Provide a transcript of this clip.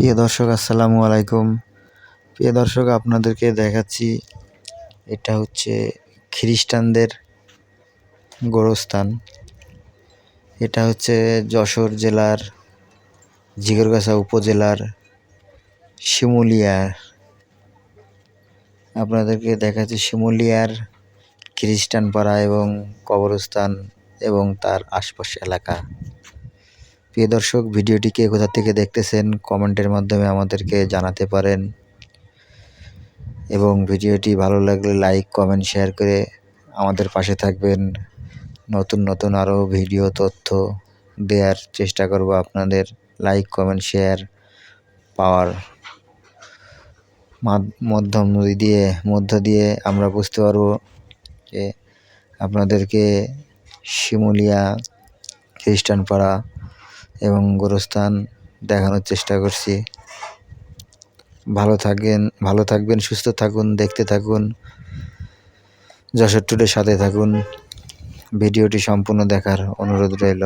প্রিয় দর্শক, আসসালামু আলাইকুম। প্রিয় দর্শক, আপনাদেরকে দেখাচ্ছি, এটা হচ্ছে খ্রিস্টানদের গোরস্থান। এটা হচ্ছে যশোর জেলার জিগরগাছা উপজেলার শিমুলিয়া। আপনাদেরকে দেখাচ্ছি শিমুলিয়ার খ্রিস্টান পাড়া এবং কবরস্থান এবং তার আশপাশ এলাকা। প্রিয় দর্শক ভিডিওটিকে কোথা থেকে দেখতেছেন কমেন্টের মাধ্যমে আমাদেরকে জানাতে পারেন। এবং ভিডিওটি ভালো লাগলে লাইক, কমেন্ট, শেয়ার করে আমাদের পাশে থাকবেন। নতুন নতুন আরও ভিডিও তথ্য দেওয়ার চেষ্টা করব আপনাদের লাইক, কমেন্ট, শেয়ার পাওয়ার মাধ্যম দিয়ে, মধ্য দিয়ে আমরা বুঝতে পারব যে আপনাদেরকে শিমুলিয়া খ্রিস্টান পাড়া এবং গোরস্থান দেখানোর চেষ্টা করছি। ভালো থাকেন, ভালো থাকবেন, সুস্থ থাকুন, দেখতে থাকুন, যশোর টুডের সাথে থাকুন। ভিডিওটি সম্পূর্ণ দেখার অনুরোধ রইল।